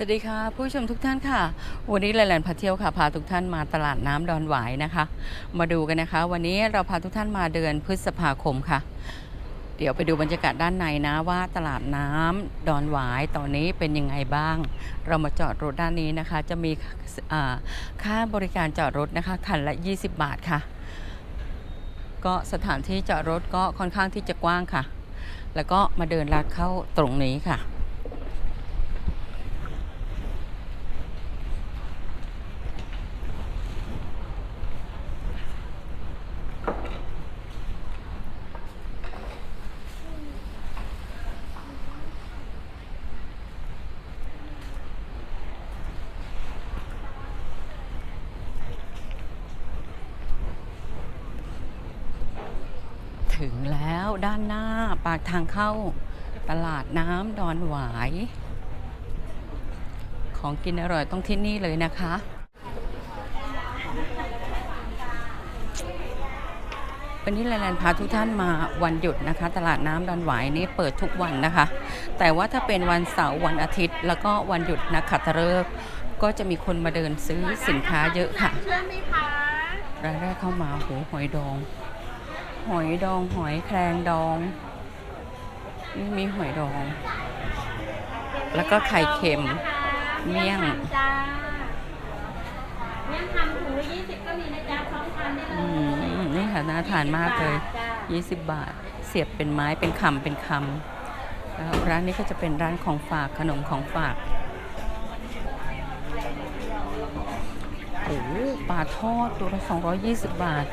สวัสดีค่ะ ผู้ชมทุกท่านค่ะ วันนี้แลนด์พาเที่ยวค่ะพาทุกท่านมาตลาดน้ำดอนหวายนะคะ มาดูกันนะคะ วันนี้เราพาทุกท่านมาเดือนพฤษภาคมค่ะ เดี๋ยวไปดูบรรยากาศด้านในนะว่าตลาดน้ำดอนหวายตอนนี้เป็นยังไงบ้าง เรามาจอดรถด้านนี้นะคะ จะมีค่าบริการจอดรถนะคะคันละ 20 บาทค่ะ ก็สถานที่จอดรถก็ค่อนข้างที่จะกว้างค่ะ แล้วก็มาเดินลัดเข้าตรงนี้ค่ะ ถึ งแล้วด้านหน้าปากทางเข้าตลาดน้ำดอนหวาย ของกินอร่อยต้องที่นี่เลยนะคะ วันนี้แลนด์พาทุกท่านมาวันหยุดนะคะ ตลาดน้ำดอนหวายนี้เปิดทุกวันนะคะ แต่ว่าถ้าเป็นวันเสาร์วันอาทิตย์ แล้วก็วันหยุดนักขัตฤกษ์ก็จะมีคนมาเดินซื้อสินค้าเยอะค่ะเชื่อไหมคะรายแรกเข้ามาโหหอยดอง หอยดองหอยแครงดอง นี่มีหอยดอง แล้วก็ไข่เค็ม เมี่ยง จ้าเมี่ยงคำถุงละยี่สิบก็มีนะจ๊ะพร้อมทานได้เลอืยมนี่ค่ะน่าทานมากเลย จ้า20 บาท เสียบเป็นไม้เป็นคำเป็นคำแล้วร้านนี้ก็จะเป็นร้านของฝากขนมของฝากโอ้โหปลาทอดตัวละ220 บาท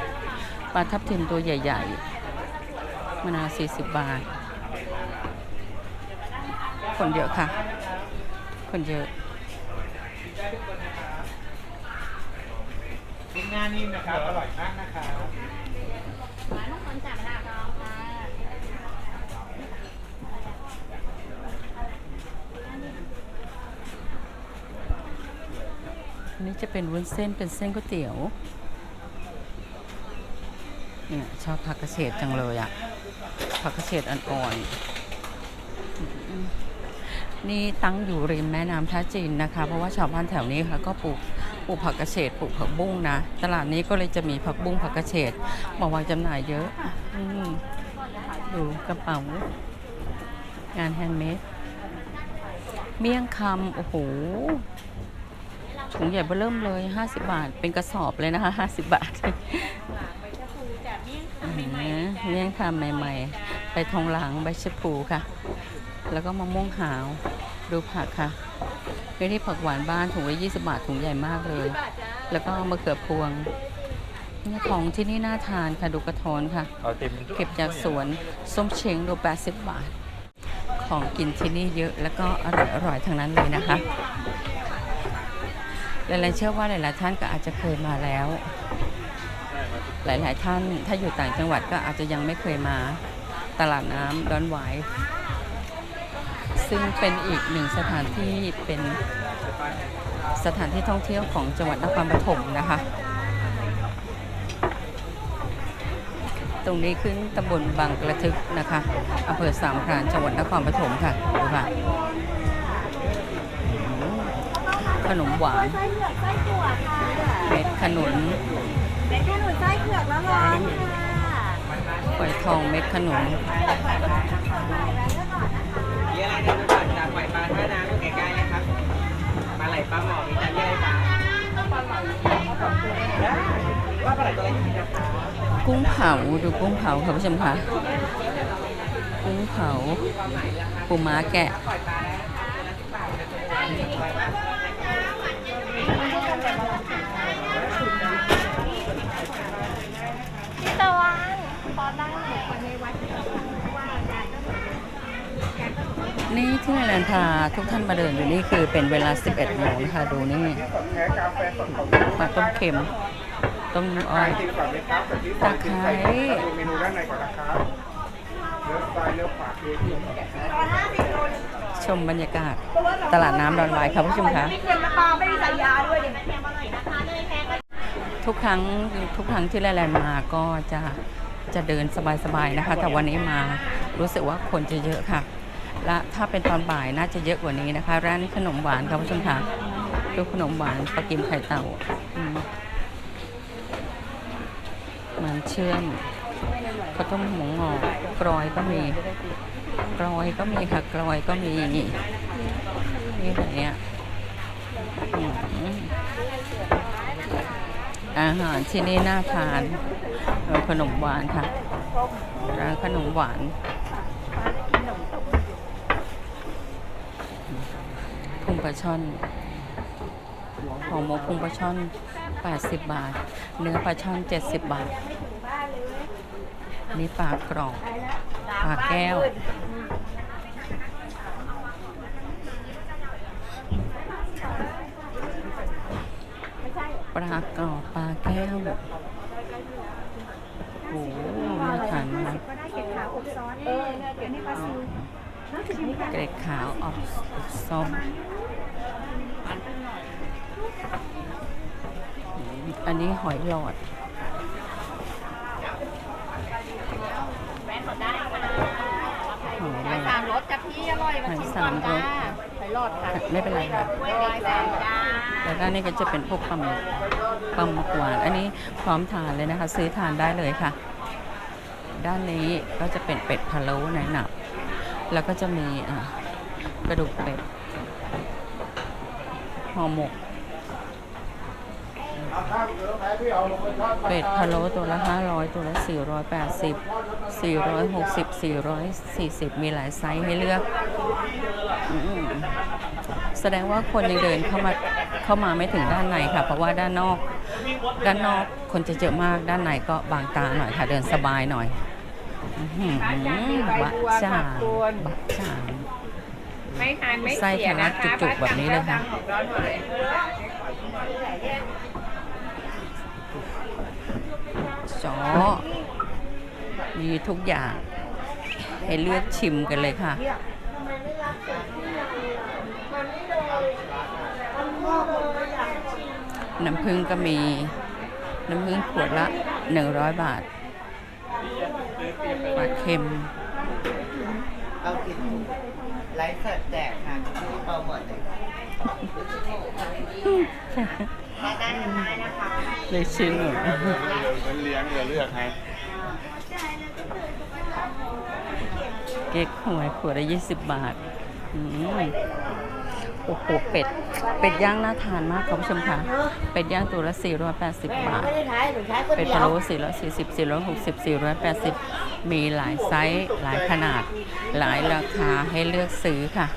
ปลาทับทิมตัวใหญ่ ๆมะนาว40 บาท คนเยอะค่ะ คนเยอะชิ้นหน้านิ่มนะครับ อร่อยมากนะครับหวานทุกคนจับหน้าทองค่ะอันนี้จะเป็นวุ้นเส้นเป็นเส้นก๋วยเตี๋ยว เนี่ยชอบผักกระเฉดจังเลยอะผักกระเฉดอ่อนๆนี่ตั้งอยู่ริมแม่น้ำท่าจีนนะคะ เพราะว่าชาวบ้านแถวนี้ค่ะก็ปลูกปลูกผักกระเฉดปลูกผักบุ้งนะตลาดนี้ก็เลยจะมีผักบุ้งผักกระเฉดมาวางจำหน่ายเยอะอดูกระเป๋างานแฮนด์เมดเมี่ยงคำโอ้โหถุงใหญ่เบ้อเริ่มเลย 50 บาท เป็นกระสอบเลยนะคะ 50 บาทจะปูจาก เมี่ยงคำใหม่ๆจ้ะเมี่ยงคำใหม่ ๆ ไปทองหลังใบชะพูค่ะ แล้วก็มะม่วงหาว ดูผักค่ะไม่ได้ผักหวานบ้านถุงละ20บาทถุงใหญ่มากเลยบาทจ้าแล้วก็มะเขือพวงเนี่ยของที่นี่น่าทานค่ะดูกระท้อนค่ะเอาเต็มเก็บจากสวนส้มเช้งดู80บาท ของกินที่นี่เยอะแล้วก็อร่อยอร่อยๆทั้งนั้นเลยนะคะหลายๆเชื่อว่าหลายๆท่านก็อาจจะเคยมาแล้ว หลาย ๆ ท่านถ้าอยู่ต่างจังหวัดก็อาจจะยังไม่เคยมาตลาดน้ำดอนหวายซึ่งเป็นอีกหนึ่งสถานที่เป็นสถานที่ท่องเที่ยวของจังหวัดนครปฐมนะคะ ตรงนี้ขึ้นตำบลบางกระทึกนะคะอำเภอสามพรานจังหวัดนครปฐมค่ะดูค่ะอืมขนมหวานไส้เผือกไส้ถั่วค่ะเม็ดขนุนเป็นขนุน ไส้เผือกแล้วร้อนค่ะฝอยทองเม็ดขนุนมีอะไรในตลาดจากไหวปลาท่าน้ำอยู่ใกล้ๆนะครับปลาไหลปลาหมอมีจานเยอะเลยปลาปลาไหลว่าปลาไหลตัวอะไรอยู่ที่นะครับกุ้งเผาดูกุ้งเผาค่ะผู้ชมค่ะกุ้งเผาปูม้าแกะ พี่ตะ วันพอได้ไหมคนในวัดที่เราว่าการนี่ที่แลนด์พาทุกท่านมาเดินอยู่นี่คือเป็นเวลา 11โมงนะคะดูนี่แท้กาแฟสดของปลาต้มเค็ม ต้มน้ำอ้อยจริงก่อนไหมครับแต่ที่ตะไคร้ดูเมนูด้านในก่อนนะครับเลือกซ้ายเลือกขวาคือที่ชมบรรยากาศตลาดน้ำดอนหวายค่ะผู้ชมคะไม่เค็มนะปลาไม่มีสายยาด้วยเดี๋ยวแม่แพงอร่อยนะคะเลยแพงก็ทุกครั้งทุกครั้งที่แลนด์มาก็จะ จะเดินสบายๆนะคะ แต่วันนี้มารู้สึกว่าคนจะเยอะค่ะ และถ้าเป็นตอนบ่ายน่าจะเยอะกว่านี้นะคะ ร้านขนมหวานค่ะผู้ชมค่ะดูขนมหวานปลากิมไข่เต่ามมันเชื่อมข้าวต้มหมูงอกกรอยก็มีกรอยก็มีค่ะกรอยก็มีนี่แบบเนี้ย อาหารที่นี่น่าทานขนมหวานค่ะร้านขนมหวานพุงปลาช่อนห่อหมกพุงปลาช่อน 80 บาท เนื้อปลาช่อน 70 บาท นี่ปลากรอบปลาแก้วปลากรอบปลา แก้วโอ้โหน่าทานมากก็ได้เก็บขาอบซอสเออเนี่ยเก็บนี่ปลาซิวน่าจะมีเกล็ดขาวออกส้มอันนี้หอยหลอดหอยหลอสาดมรสจ้ะพี่อร่อยมาชิมก่อนจ้า ไข่หลอดค่ะไม่เป็นไรค่ะร้อยแปดจ้าแล้วด้านนี้ก็จะเป็นพวกปลาหมึกปลาหมึกหวาน อันนี้พร้อมทานเลยนะคะ ซื้อทานได้เลยค่ะ ด้านนี้ก็จะเป็นเป็ดพะโล้ในหนับ แล้วก็จะมีกระดูกเป็ดห่อหมก เป็ดพะโล้ตัวละ500 ตัวละ 480 460 440 มีหลายไซส์ให้เลือกอืมแสดงว่าคนยังเดินเข้ามาเข้ามาไม่ถึงด้านในค่ะ เพราะว่าด้านนอก ด้านนอกคนจะเยอะมากด้านในก็บางตาหน่อยค่ะ เดินสบายหน่อยอื้อหือบะจ่างบะจ่างไม่ทานไม่ไส้เสียทะลันะกคะจุกๆแบบนี้เลยค่ะ ของร้อนหวานจอมีทุกอย่าง ให้เลือกชิมกันเลยค่ะ น้ำผึ้งก็มี น้ำผึ้งขวดละ100บาทปลาเค็มเอากินไลฟ์สดแจกค่ะที่โปรโมทเลย มาได้ไหมนะคะเลยชิมหนูเดี๋ยวเลี้ยงเดี๋ยวเลือกให้เก๊กหวยขวดละ20บบาทโอ้โหเป็ด เป็ดย่างน่าทานมากคุณผู้ชมค่ะ เป็ดย่างตัวละ 480 บาทไม่ได้ใช้หนูใช้คนเป็ดเดียพะวโล้440 460 480 มีหลายไซส์ หลายขนาด หลายราคาให้เลือกซื้อค่ะ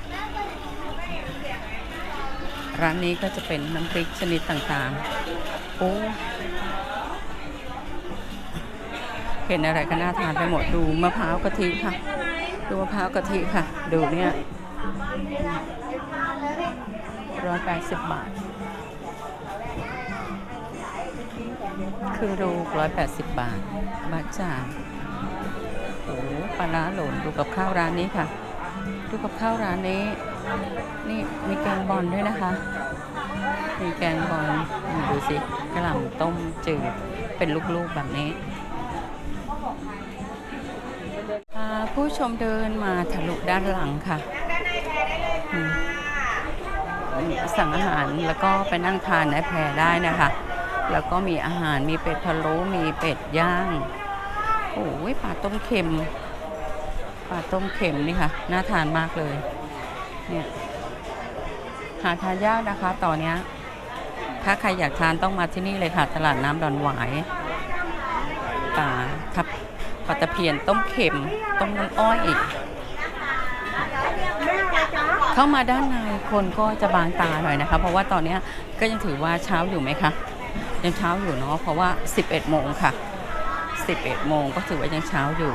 ร้านนี้ก็จะเป็นน้ำพริกชนิดต่างๆ โอ้เห็นอะไรก็น่าทานไปหมดดูมะพร้าวกะทิค่ะ ดูมะพร้าวกะทิค่ะ ดูเนี่ยร้อยแปดสิบบาท คือดูร้อยแปดสิบบาท บาทจ่างโอ้ปลาร้าหล่นดูกับข้าวร้านนี้ค่ะ ดูกับข้าวร้านนี้นี่มีแกงบอลด้วยนะคะ มีแกงบอลดูสิกระหล่ำต้มจืดเป็นลูกๆแบบนี้ผู้ชมเดินมาทะลุด้านหลังค่ะ สั่งอาหารแล้วก็ไปนั่งทานในแพรได้นะคะ แล้วก็มีอาหารมีเป็ดพะโล้มีเป็ดย่างโอ้ยปลาต้มเค็มปลาต้มเค็มนี่ค่ะ น่าทานมากเลย เนี่ยหาทานยากนะคะตอนเนี้ย ถ้าใครอยากทานต้องมาที่นี่เลยค่ะ ตลาดน้ำดอนหวายปลาทับปลาตะเพียนต้มเค็ม ต้มน้ำอ้อยอีก เข้ามาด้านในคนก็จะบางตาหน่อยนะคะ เพราะว่าตอนนี้ก็ยังถือว่าเช้าอยู่ไหมคะยังเช้าอยู่เนาะเพราะว่า 11 โมงค่ะ 11 โมงก็ถือว่ายังเช้าอยู่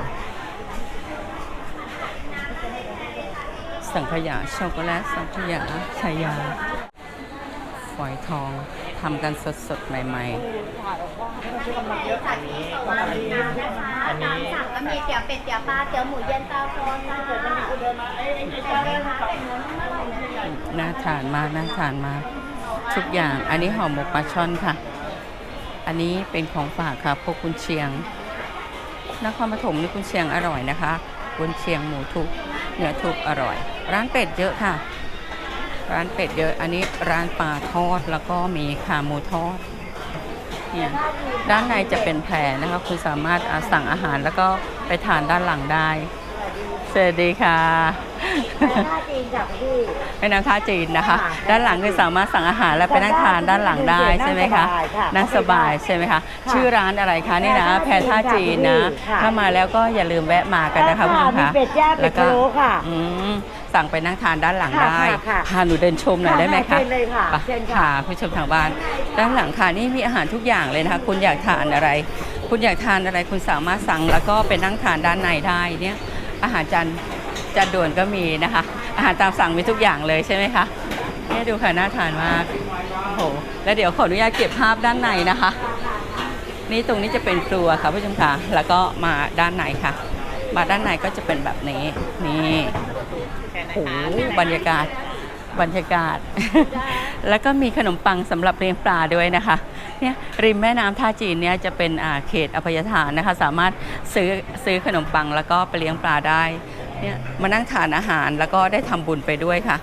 สังขยาช็อกโกแลตสังขยาชายา ฝอยทองทำกันสดๆใหม่อันนี้อันนี้สั่งก็มีเตี๋ยวเป็ดเตี๋ยวปลาเตี๋ยวหมูเย็นตาโฟค่ะเดี๋ยวมันมีอุดมมาเอ้ยเป็ดเนื้อเป็ดเนื้อนุ่มอร่อยเลยๆน่าทานมากน่าทานมากทุกอย่าง อันนี้ห่อหมกปลาช่อนค่ะ อันนี้เป็นของฝากค่ะพวกกุนเชียง นครปฐมนี่กุนเชียงอร่อยนะคะกุนเชียงหมูทุก เนื้อทุบอร่อย ร้านเป็ดเยอะค่ะ ร้านเป็ดเยอะ อันนี้ร้านปลาทอดแล้วก็มีขาหมูทอดเนี่ยด้านในจะเป็นแพรนะคะคุณสามารถสั่งอาหารแล้วก็ไปทานด้านหลังได้สวัสดีค่ะ ท่าจีนจากพี่แม่น้ำท่าจีนนะคะค่ะด้านหลังคือสามารถสั่งอาหารแล้วไปนั่งทานด้านหลังได้ใช่ไหมคะ นั่นั่งงสสบาบายยใช่ไหมคะค่ะชื่อร้านอะไรคะนี่นะแพแพรรท่าท่าจีจีนนนะค่ะถ้ามาแล้วก็อย่าลืมแวะมากันนะคะคุณผู้ชมมีคะเป็ดย่างเป็ดพะโล้ค่ะอืมสั่งไปนั่งทานด้านหลังค่ะได้ค่ะพาหนูเดินชมหน่อยได้ไหมคะเชิญเลยค่ะไปเชิญค่ะผู้ชมทางบ้าน ด้านหลังค่ะนี่มีอาหารทุกอย่างเลยนะคะ คุณอยากทานอะไร คุณอยากทานอะไรคุณสามารถสั่งแล้วก็ไปนั่งทานด้านในได้เนี่ยอาหารจาน จานด่วนก็มีนะคะ อาหารตามสั่งมีทุกอย่างเลยใช่ไหมคะนี่ดูค่ะน่าทานมากโอ้โหแล้วเดี๋ยวขออนุญาตเก็บภาพด้านในนะคะ นี่ตรงนี้จะเป็นครัวค่ะผู้ชมค่ะแล้วก็มาด้านในค่ะ มาด้านในก็จะเป็นแบบนี้นี่โอ้โหบรรยากาศบรรยากาศ แล้วก็มีขนมปังสำหรับเลี้ยงปลาด้วยนะคะเนี่ยริมแม่น้ำท่าจีนเนี่ยจะเป็นเขตอภัยทานนะคะ สามารถซื้อซื้อขนมปังแล้วก็ไปเลี้ยงปลาได้ เนี่ยมานั่งทานอาหารแล้วก็ได้ทำบุญไปด้วยค่ะ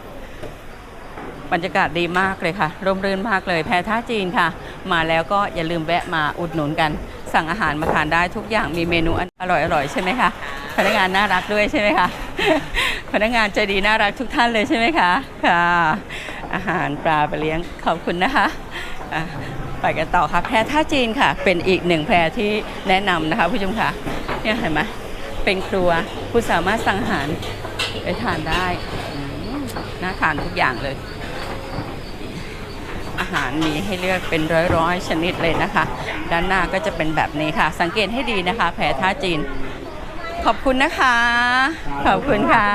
บรรยากาศดีมากเลยค่ะ ร่มรื่นมากเลย แพรท่าจีนค่ะ มาแล้วก็อย่าลืมแวะมาอุดหนุนกัน สั่งอาหารมาทานได้ทุกอย่างมีเมนูอร่อยอร่อยๆใช่ไหมคะพนักงานน่ารักด้วยใช่ไหมคะพนักงานใจดีน่ารักทุกท่านเลยใช่ไหมคะค่ะ อาหารปลาไปเลี้ยงขอบคุณนะคะอะไปกันต่อค่ะแพรท่าจีนค่ะ เป็นอีกหนึ่งแพรที่แนะนำนะคะผู้ชมค่ะเนี่ยเห็นไหม เป็นครัว คุณสามารถสั่งอาหารไปทานได้อืมน่าทานทุกอย่างเลย อาหารมีให้เลือกเป็นร้อยๆ ชนิดเลยนะคะ ด้านหน้าก็จะเป็นแบบนี้ค่ะ สังเกตให้ดีนะคะ แผลท่าจีน ขอบคุณนะคะ ขอบคุณค่ะ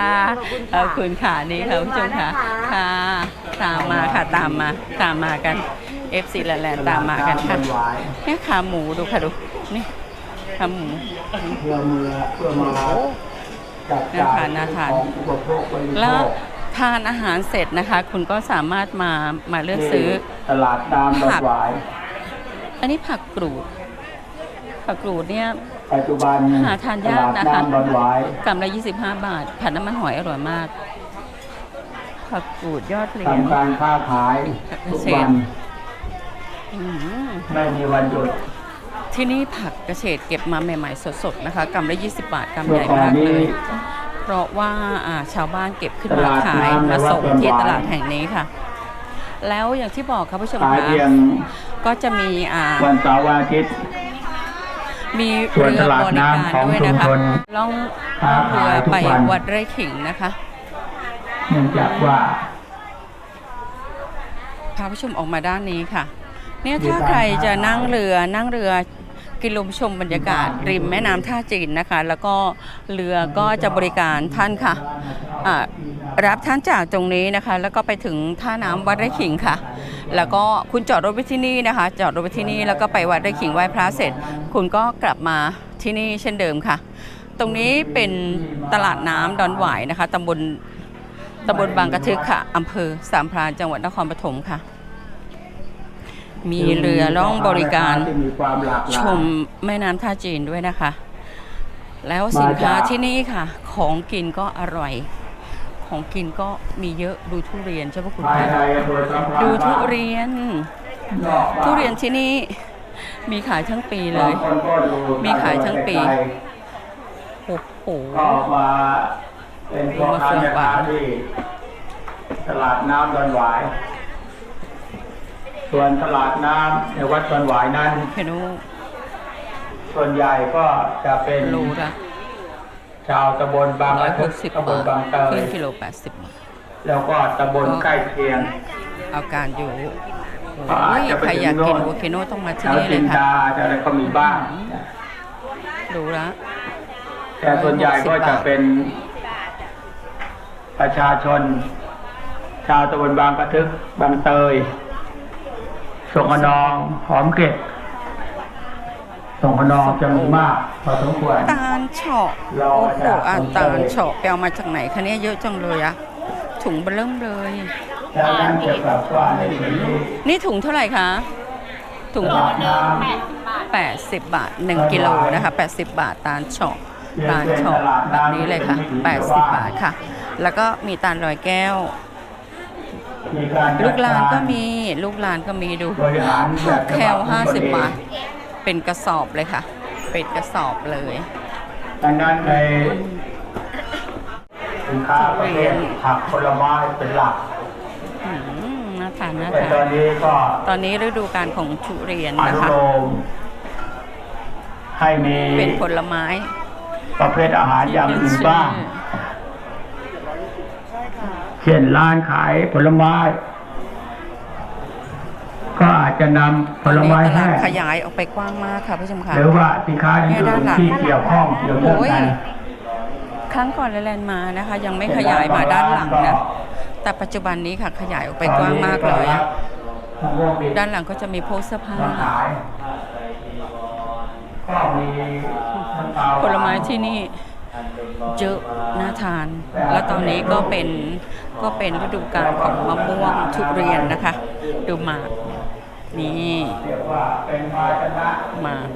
ขอบคุณค่ะนี่ค่ะผู้ชมค่ะค่ะ ตามมาค่ะตามมาตามมากัน FC แลนด์ตามมากันค่ะเนี่ยขาหมูดูค่ะดูนี่ ขาหมู เพื่อมือเพื่อมาจับน่าจ่าทายนน่าทาน ของอุปโภคบริโภแล้วคทานอาหารเสร็จนะคะ คุณก็สามารถมามาเลือกซื้อ ตลาดน้ำดอนหวาย อันนี้ผักกรูด ผักกรูดเนี่ย ปัจจุบันหาทานยากนะคะ ตลาดน้ำดอนหวายกำละ 25 บาท ผัดน้ำมันหอยอร่อยมาก ผักกูดยอดเหรียญ ทำการค้าขายทุกวันอืม ไม่มีวันหยุด ที่นี่ผักกระเฉดเก็บมาใหม่ ๆ สดๆนะคะกำละ20 บาทกำเมื่ใหอญ่ก่อนมากเลนี้ยเพราะว่าอ่าชาวบ้านเก็บขึ้นตมาลาดขายน้ำในมาวัดส่งดอนที่หวายตลาดแห่งนี้ค่ะ แล้วอย่างที่บอกค่ะผู้ชมขายคะเพียงก็จะมีอ่าวันเสาร์วันอาทิตย์มีส่วนเรือตลาดบริการน้ำของด้วยนะคะชุมชนล่องค้าเรือขายทุกไปวันวัดไร่ขิงนะคะเนื่องจากว่าพาผู้ชมออกมาด้านนี้ค่ะ เนี่ยมีถ้าการใครจะนั่งเรือนั่งเรือ กินลมชมบรรยากาศริมแม่น้ำท่าจีนนะคะ แล้วก็เรือก็จะบริการท่านค่ะอ่ารับท่านจากตรงนี้นะคะ แล้วก็ไปถึงท่าน้ำวัดไร่ขิงค่ะ แล้วก็คุณจอดรถไว้ที่นี่นะคะ จอดรถไว้ที่นี่แล้วก็ไปวัดไร่ขิงไหว้พระเสร็จ คุณก็กลับมาที่นี่เช่นเดิมค่ะ ตรงนี้เป็นตลาดน้ำดอนหวายนะคะตำบลตำบลบางกระทึกค่ะอำเภอสามพรานจังหวัดนครปฐมค่ะ มีเรือล่องบริการที่มีความหลากหลายชมแม่น้ำท่าจีนด้วยนะคะ แล้วสินค้ามาจากที่นี่ค่ะ ของกินก็อร่อย ของกินก็มีเยอะดูทุเรียนใช่ปะคุณภายคะในอำเภอสัมพันธ์ดูทุเรียนนอกบ้าทุเรียนที่นี่มีขายทั้งปีเลยบางคนก็ดูมีขายทั้งปีไกลโอ้โหๆก็ออกมาเป็นพ่อค้าแม่ค้าที่ตลาดน้ำดอนหวาย ส่วนตลาดน้ำในวัดดอนหวายนั้นเพนูส่วนใหญ่ก็จะเป็นโลละชาวตำบลบางร้อยกะหทึกกสิบตำบลบาบางทเตขึ้ยนกิโลแปดสิบบาทแล้วก็ตำบลใกล้เคียง เอาการอยู่ก็โอ้อาจยจะไปใครอยากถึกิงนโน่นโวเคโนต้องมาที่แถวนี่เลจิยนค่ะดาอะไรก็มีบ้างดูละแต่ส่วนใหญ่ก็จะเป็นประชาชน ชาวตำบลบางกระทึกบางเตย ส่งขนองหอมเก็บ ส่งขนองจำนวนมากพอสมควรตาลเฉาะรอโอ้โหจากอ่านคนตาลเลยเฉาะไปเอามาจากไหนคะเนี่ยเยอะจังเลยอะถุงเบอเริ่มเลย ดังนั้นจะกลับว่าในส่วนนี้นี่ถุงเท่าไหร่คะ ถุงตลาดน้80 บาท 1 กิโลนะคะ 80 บาทตาลเฉาะตาลช็อปแบบนี้เลยค่ะ 80 บาทค่ะ แล้วก็มีตาลลอยแก้วมีการจัด ลูกลานก็รมีลูกลานก็มีดูบริหารแบบแคล50บาท เป็นกระสอบเลยค่ะ เป็นกระสอบเลยดังนั้นในสินค้าประเภทผักผลไม้เป็นหลักอืมน่าทานน่าแต่ทาตอนนนี้ก็ตอนนี้ฤดูการของทุเรียนอนะนุคะโลมให้มีเป็นผลไม้ ประเภทอาหารอย่างอื่นบ้าง เช่นร้านขายผลไม้ ก็อาจจะนำผตอนลนี้ไม้ตลาแห้ดงขยายออกไปกว้างมากค่ะผู้ชมค่ะหรือว่าสินค้าอื่นๆที่เกี่ยวข้องเกี่ยวเนื่องกันครั้งก่อนแลนด์มานะคะ ยังไม่ขยายมาด้านหลังนะแต่ปัจจุบันนี้ค่ะขยายออกไปกว้างมากเลยอะด้านหลังก็จะมีโพสเสื้อผ้ามาขายก็มีน้ำตาผลไม้ที่นี่ เยอะน่าทาน แล้วตอนนี้ก็เป็นก็เป็นฤดูกาลของมะม่วงทุเรียนนะคะ ดูหมากนี่เป็นภาชนะหมาก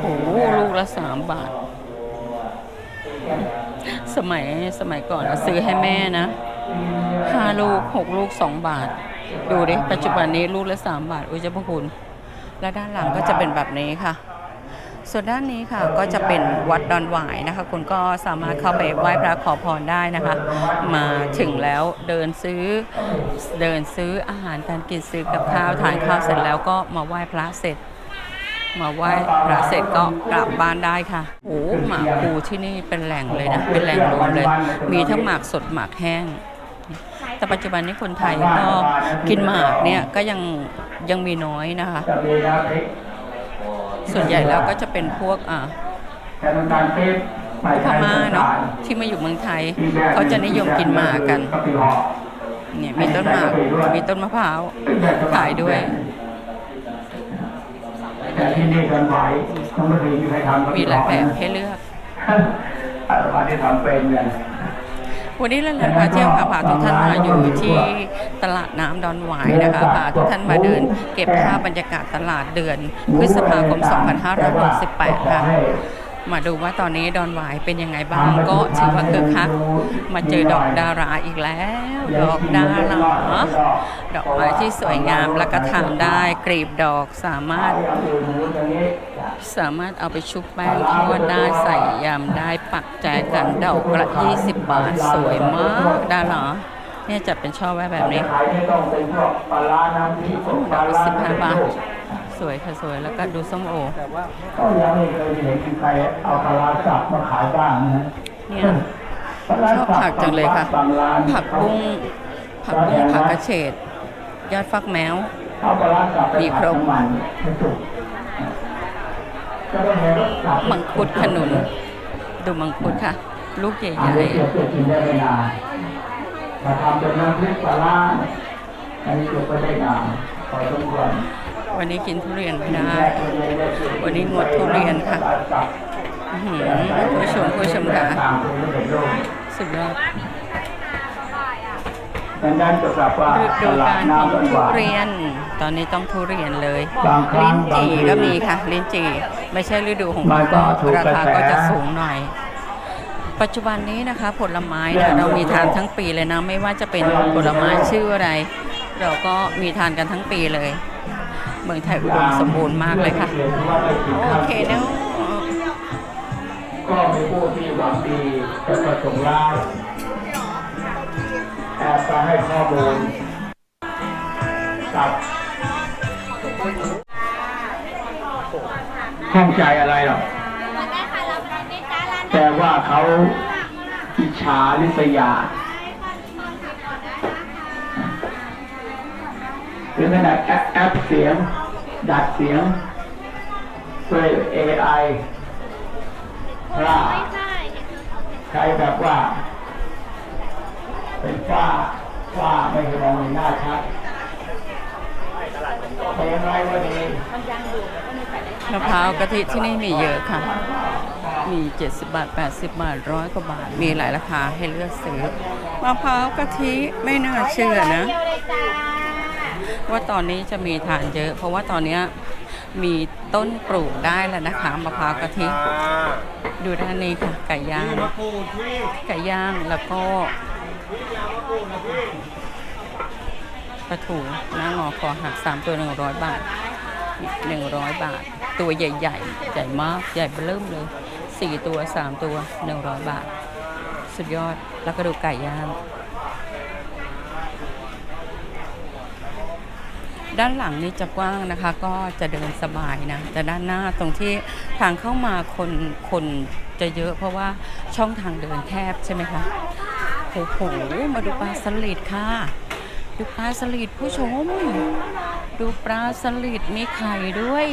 โอ้โหลูกละสามบาท สมัยสมัยก่อนซื้อให้แม่นะห้าลูกหกลูกสองบาท ดูดิปัจจุบันนี้ลูกละสามบาท อุ้ยเจ้าพระคุณ และด้านหลังก็จะเป็นแบบนี้ค่ะ ส่วนด้านนี้ค่ะก็จะเป็นวัดดอนหวายนะคะ คุณก็สามารถเข้าไปไหว้พระขอพรได้นะคะ มาถึงแล้วเดินซื้อเดินซื้ออาหารการกินซื้อกับข้าวทานข้าวเสร็จแล้วก็มาไหว้พระเสร็จ มาไหว้พระเสร็จก็กลับบ้านได้ค่ะโอ้หมากภูที่นี่เป็นแหล่งเลยนะเป็นแหล่งรวมเลย มีทั้งหมากสดหมากแห้ง แต่ปัจจุบันนี้คนไทยก็กินหมากเนี่ยก็ยังยังมีน้อยนะคะ ส่วนใหญ่แล้วก็จะเป็นพวกอ่าแค่น้ำตาลปี๊บพวกพม่าเนาะที่มาอยู่เมืองไทย เขาจะนิยมกินหมากกันก็ปีห่อเนี่ยมีต้นหมากมีต้นมะพร้าวขายด้วยแต่ที่นี่กันไหวต้องไม่เคยมีใครทำมีหลายแบบให้เลือกอาตมาที่ทำเป็นกัน วันนี้เราเดินพาเที่ยวค่ะพาทุกท่านมาอยู่ที่ตลาดน้ำดอนหวายนะคะพาทุกท่านมาเดิน เก็บภาพบรรยากาศตลาดเดือนพฤษภาคม 2568 ค่ะ มาดูว่าตอนนี้ดอนหวายเป็นยังไงบ้างก็ถือว่าคึกคักมาเจอดอกดาราอีกแล้ว ดอกดาราดอกไม้ที่สวยงามแล้วก็ทานได้กลีบดอกสามารถ สามารถเอาไปชุบแป้งทอดได้ใส่ยำได้ปักแจกันดอกละ20 บาทสวยมากได้เหรอเนี่ยจะเป็นช่อไว้แบบนี้ขายไม่ต้องเป็นพวกปลาร้าน้ำพริกพวกปดลาอกละร้าสิบห้าบาทน้ำพริก สวยค่ะสวยแล้วก็ดูส้มโอก็ยังไม่เคยเห็นใครเอาปลาร้าสับมาขายบ้างนะเนี่ยชอบผักจังเลยค่ะบางร้านผักบุ้งผักบุ้งผักกระเฉดยอดฟักแมวเอาปลาร้าสับไปมีครบผัดน้ำมันให้สุกก็ได้เห็นว่าสับมังคุดขนุน ดูมังคุดค่ะ ลูกใหอันญ่นี้เก็บไปกินได้ไม่นานถ้าทำเป็นน้ำพริกปลาร้าอันนี้เก็บไปได้นานพอสมควรๆ วันนี้กินทุเรียนไม่ได้ วันนี้งดทุเรียนค่ะหือผู้ชมผู้ชมค่ะสุดยอดดังนั้นกลับว่าฤดูลาดกาลของน้ำมันทุเรียน ตอนนี้ต้องทุเรียนเลยบางครั้ลิ้นจี่บางทีก็มีค่ะ ลิ้นจี่ไม่ใช่ฤดูของมัมันก็รากระคาก็จะสูงหน่อย ปัจจุบันนี้นะคะ ผลไม้เรามีทานทั้งปีเลยนะ ไม่ว่าจะเป็นผลไม้ชื่ออะไร เราก็มีทานกันทั้งปีเลย เมืองไทยอุดมสมบูรณ์มากเลยค่ะ โอเคเนาะก็มีผู้ที่หวังดีจะประสงค์ร้ายแอบไปให้ข้อมูลกับข้องใจอะไรหรอกได้ค่ะเราไปได้จ้าร้านแต่ว่าเขาอิจฉาลิษยา หรือขนาดแอปแอปเสียง ดัดเสียงด้วย AI พระไม่ใช่ใช้แบบว่า เป็นฝ้าฝ้าไม่มองเห็นหน้าชัดเป็นไงวะดีมะพร้าวกะทิที่นี่มีเยอะค่ะ มี 70 บาท 80 บาทร้อยกว่าบาท มีหลายราคาให้เลือกซื้อ มะพร้าวกะทิไม่น่าเชื่อนะ ว่าตอนนี้จะมีทานเยอะ เพราะว่าตอนนี้มีต้นปลูกได้แล้วนะคะมะพร้าวกะทิดูด้านนี้ค่ะ ไก่ย่างไก่ย่างแล้วก็ปลาถูหน้างอคอหักสามตัวหนึ่งร้อยบาทหนึ่งร้อยบาท ตัวใหญ่ๆใหญ่มากใหญ่เบิ่มเลยสี่ตัวสามตัวหนึ่งร้อยบาท สุดยอดแล้วก็ดูไก่ย่าง ด้านหลังนี่จะกว้างนะคะ ก็จะเดินสบายนะ แต่ด้านหน้าตรงที่ทางเข้ามาคนคนจะเยอะเพราะว่าช่องทางเดินแคบใช่ไหมคะโอ้โหมาดูปลาสลิดค่ะ ดูปลาสลิดผู้ชม ดูปลาสลิดมีไข่ด้วย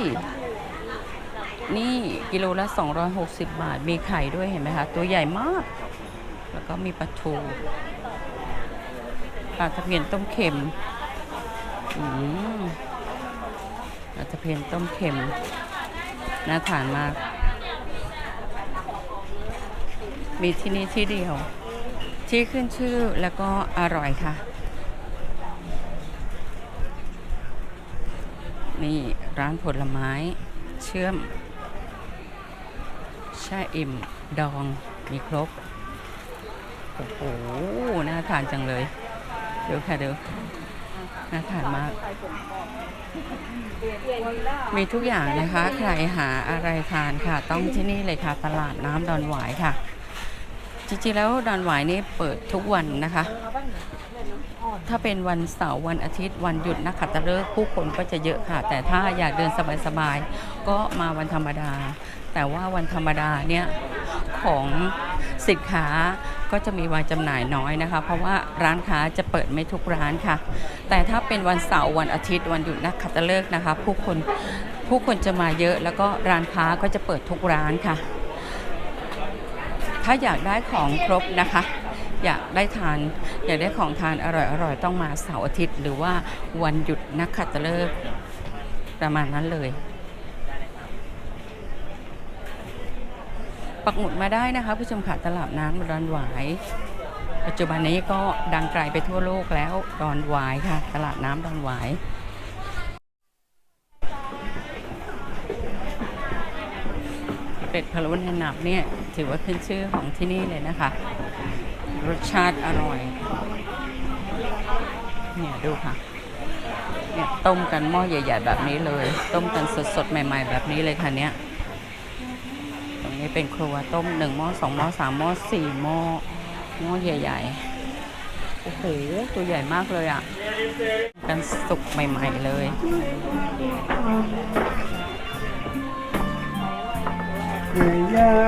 นี่กิโลละ 260 บาทมีไข่ด้วยเห็นไหมคะ ตัวใหญ่มาก แล้วก็มีปลาทูปลาตะเพียนต้มเค็ม อืมปลาตะเพนต้มเค็ม น่าทานมาก มีที่นี่ที่เดียว ที่ขึ้นชื่อแล้วก็อร่อยค่ะ นี่ร้านผลไม้เชื่อมแช่อิ่ม ดองมีครบ โอ้โห น่าทานจังเลย เดี๋ยวค่ะเดี๋ยว น่าทานมาก มีทุกอย่างนะคะ ใครหาอะไรทานค่ะ ต้องที่นี่เลยค่ะ ตลาดน้ำดอนหวายค่ะ จริงๆแล้วดอนหวายนี่เปิดทุกวันนะคะ ถ้าเป็นวันเสาร์วันอาทิตย์วันหยุดนักขัตฤกษ์ผู้คนก็จะเยอะค่ะ แต่ถ้าอยากเดินสบายๆก็มาวันธรรมดา แต่ว่าวันธรรมดาเนี่ยของสินค้า ก็จะมีวางจำหน่ายน้อยนะคะ เพราะว่าร้านค้าจะเปิดไม่ทุกร้านค่ะ แต่ถ้าเป็นวันเสาร์วันอาทิตย์วันหยุดนักขัตฤกษ์นะคะ ผู้คนผู้คนจะมาเยอะแล้วก็ร้านค้าก็จะเปิดทุกร้านค่ะ ถ้าอยากได้ของครบนะคะ อยากได้ทานอยากได้ของทานอร่อยๆต้องมาเสาร์อาทิตย์ หรือว่าวันหยุดนักขัตฤกษ์ประมาณนั้นเลย ปักหมุดมาได้นะคะผู้ชมค่ะตลาดน้ำดอนหวาย ปัจจุบันนี้ก็ดังไกลไปทั่วโลกแล้วดอนหวายค่ะ ตลาดน้ำดอนหวายเป็ดพะโล้ในหนับเนี่ย ถือว่าขึ้นชื่อของที่นี่เลยนะคะ รสชาติอร่อย เนี่ยดูค่ะเนี่ยต้มกันหม้อใหญ่ ๆ แบบนี้เลย ต้มกันสดๆ ใหม่ ๆ แบบนี้เลยค่ะเนี่ย นี้เป็นครัวต้มหนึ่งหม้อสองหม้อสามหม้อสี่หม้อหม้อใหญ่ๆโอ้โหตัวใหญ่มากเลยอะ กันสุกใหม่ๆเลยไม่ยา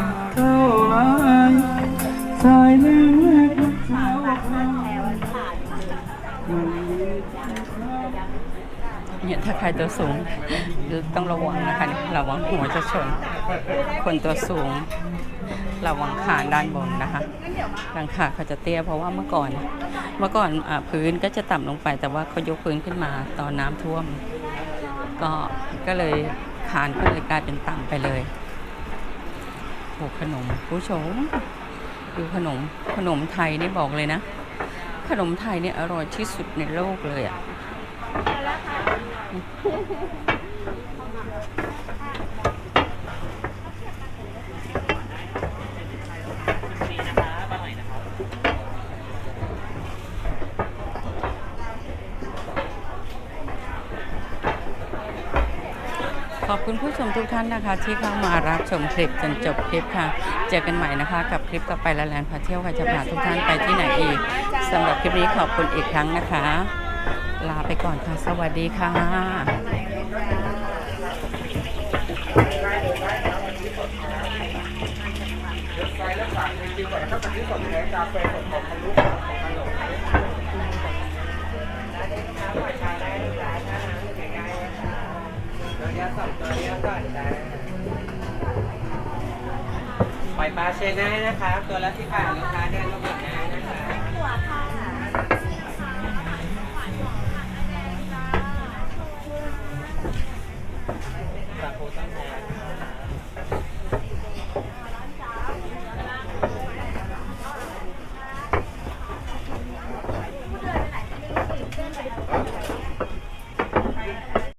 กเท่าไรสายเล็ก เนี่ยถ้าใครตัวสูงต้องระวังนะคะระวังหัวจะชน คนตัวสูง ระวังขาด้านบนนะคะหลังขาเขาจะเตี้ยเพราะว่าเมื่อก่อน เมื่อก่อนอพื้นก็จะต่ำลงไป แต่ว่าเขายกพื้นขึ้นมาตอนน้ำท่วม ก็ก็เลยคานก็เลยกลายเป็นต่ำไปเลยโอ้ขนมผู้ชมดูขนมขนมไทยนี่บอกเลยนะ ขนมไทยเนี่ยอร่อยที่สุดในโลกเลยอะ ขอบคุณผู้ชมทุกท่านนะคะ ที่เข้ามารับชมคลิปจนจบคลิปค่ะ เจอกันใหม่นะคะ กับคลิปต่อไปและแลนพาเที่ยวค่ะจะพาทุกท่านไปที่ไหนอีกสำหรับคลิปนี้ขอบคุณอีกครั้งนะคะ ลาไปก่อนค่ะ สวัสดีค่ะตัวเดียวสองตัวเดียวก่อนจ้าปล่อยปลาเชน่านะคะ ตัวละสิบบาทลูกค้าเดินลงมาได้นะคะ หัวค่ะปลาโคต้นแทน